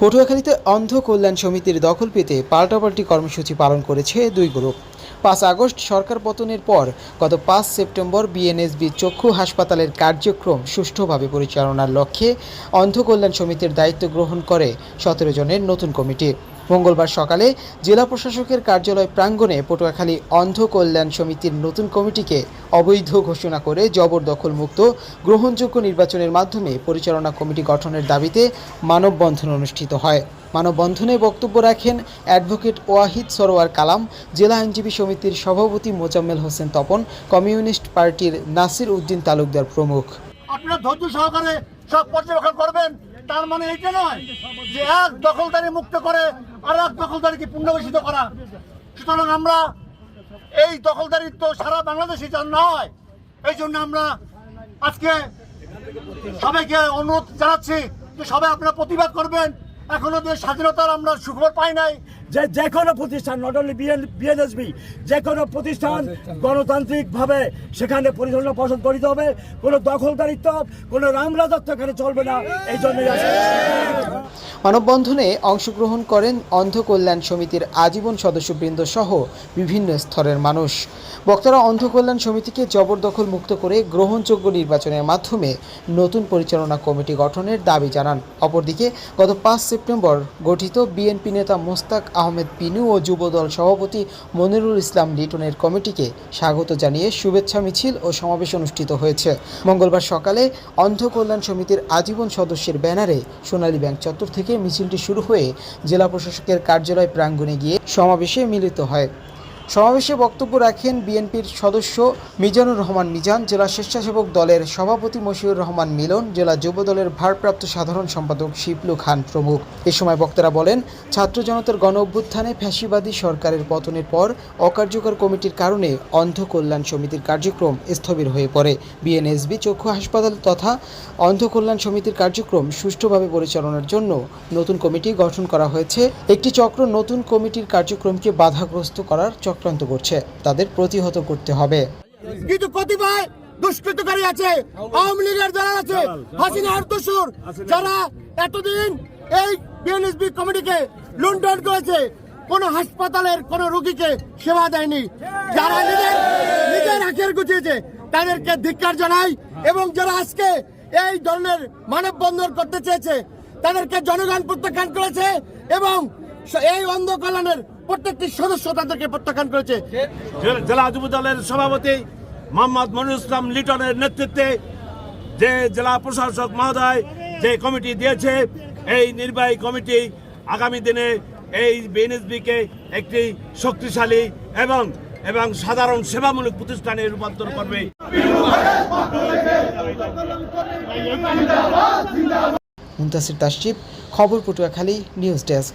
পটুয়াখালীতে অন্ধ কল্যাণ সমিতির দখল পেতে পাল্টাপাল্টি কর্মসূচি পালন করেছে দুই গ্রুপ। পাঁচ আগস্ট সরকার পতনের পর গত পাঁচ সেপ্টেম্বর বিএনএসবি চক্ষু হাসপাতালের কার্যক্রম সুষ্ঠুভাবে পরিচালনার লক্ষ্যে অন্ধ কল্যাণ সমিতির দায়িত্ব গ্রহণ করে সতেরো জনের নতুন কমিটি। মঙ্গলবার সকালে জেলা প্রশাসকের কার্যালয় প্রাঙ্গণে পটুয়াখালী অন্ধ কল্যাণ সমিতির নতুন কমিটিকে অবৈধ ঘোষণা করে জবরদখল মুক্ত গ্রহণযোগ্য নির্বাচনের মাধ্যমে পরিচালনা কমিটি গঠনের দাবিতে মানববন্ধন অনুষ্ঠিত হয়। মানববন্ধনে বক্তব্য রাখেন অ্যাডভোকেট ওয়াহিদ সরোয়ার কালাম, জেলা আইনজীবী সমিতির সভাপতি মোজাম্মেল হোসেন তপন, কমিউনিস্ট পার্টির নাসির উদ্দিন তালুকদার প্রমুখ। আপনারা ধৈর্য সহকারে সব পর্যবেক্ষণ করবেন। তার মানে এটা নয় যে এক দখলদারি মুক্ত করে আর এক দখলদারিকে পুনর্বাসিত করা। সুতরাং আমরা এই দখলদারিত্ব সারা বাংলাদেশে যার নয়, এই জন্য আমরা আজকে সবাইকে অনুরোধ জানাচ্ছি যে সবাই আপনারা প্রতিবাদ করবেন। এখনও দেশ স্বাধীনতার আমরা সুখবর পাই নাই যে যে কোনো প্রতিষ্ঠান নট অনলি বিএনএসবি যে কোনো প্রতিষ্ঠান গণতান্ত্রিকভাবে সেখানে পরিচালনা পছন্দ করিতে হবে। কোনো দখলদারিত্ব কোনো রামরাজত্ব এখানে চলবে না। এই জন্যই আছে মানববন্ধনে অংশগ্রহণ করেন অন্ধ কল্যাণ সমিতির আজীবন সদস্যবৃন্দ সহ বিভিন্ন স্তরের মানুষ। বক্তারা অন্ধ কল্যাণ সমিতিকে জবরদখল মুক্ত করে গ্রহণযোগ্য নির্বাচনের মাধ্যমে নতুন পরিচালনা কমিটি গঠনের দাবি জানান। অপরদিকে, গত পাঁচ সেপ্টেম্বর গঠিত বিএনপি নেতা মোস্তাক আহমেদ পিনু ও যুবদল সভাপতি মনিরুল ইসলাম লিটনের কমিটিকে স্বাগত জানিয়ে শুভেচ্ছা মিছিল ও সমাবেশ অনুষ্ঠিত হয়েছে। মঙ্গলবার সকালে অন্ধ কল্যাণ সমিতির আজীবন সদস্যের ব্যানারে সোনালী ব্যাংক চত্বর থেকে মিছিলটি শুরু হয়ে জেলা প্রশাসকের কার্যালয় প্রাঙ্গণে গিয়ে সমাবেশে মিলিত হয়। সমাবেশে বক্তব্য রাখেন বিএনপির সদস্য মিজানুর রহমান মিজান, জেলা স্বেচ্ছাসেবক দলের সভাপতি মশিউর রহমান মিলন, জেলা যুব দলের ভারপ্রাপ্ত সাধারণ সম্পাদক শিবলু খান প্রমুখ। এ সময় বক্তারা বলেন, ছাত্র জনতার গণ অভ্যুত্থানে ফ্যাসিবাদী সরকারের পতনের পর অকার্যকর কমিটির কারণে অন্ধ কল্যাণ সমিতির কার্যক্রম স্থবির হয়ে পড়ে। বিএনএসবি, চক্ষু হাসপাতাল তথা অন্ধ কল্যাণ সমিতির কার্যক্রম সুষ্ঠুভাবে পরিচালনার জন্য নতুন কমিটি গঠন করা হয়েছে। একটি চক্র নতুন কমিটির কার্যক্রমকে বাধাগ্রস্ত করার চক্রান্ত করছে, তাদের প্রতিহত করতে হবে। কিন্তু কতিপয় দুষ্কৃতকারী আছে, আওয়ামী লীগের যারা আছে হাসিনার দোসর যারা এতদিন এই বিএনএসবি কমিটিকে লুণ্ঠন করেছে, কোন হাসপাতালের কোন রোগীকে সেবা দেয়নি। যারা নিজের নিজের আখের গুছিয়েছে, তাদেরকে ধিক্কার জানাই এবং যারা আজকে এই ধরনের মানববন্ধন করতে চেয়েছে, তাদেরকে জনগণ প্রত্যাখ্যান করেছে এবং এই অন্ধ কল্যাণের প্রত্যেকটি সদস্য তাদেরকে প্রত্যাখ্যান করেছে। জেলা- যুব দলের সভাপতি মোহাম্মদ মনির ইসলাম লিটনের নেতৃত্বে যে জেলা প্রশাসক মহোদয় যে কমিটি দিয়েছে এই নির্বাহী কমিটি আগামী দিনে এই বিএনএসবিকে একটি শক্তিশালী এবং এবং সাধারণ সেবামূলক প্রতিষ্ঠানে রূপান্তর করবে। মুন্তাসির তাসচিব খবর পটুয়াখালী নিউজ ডেস্ক।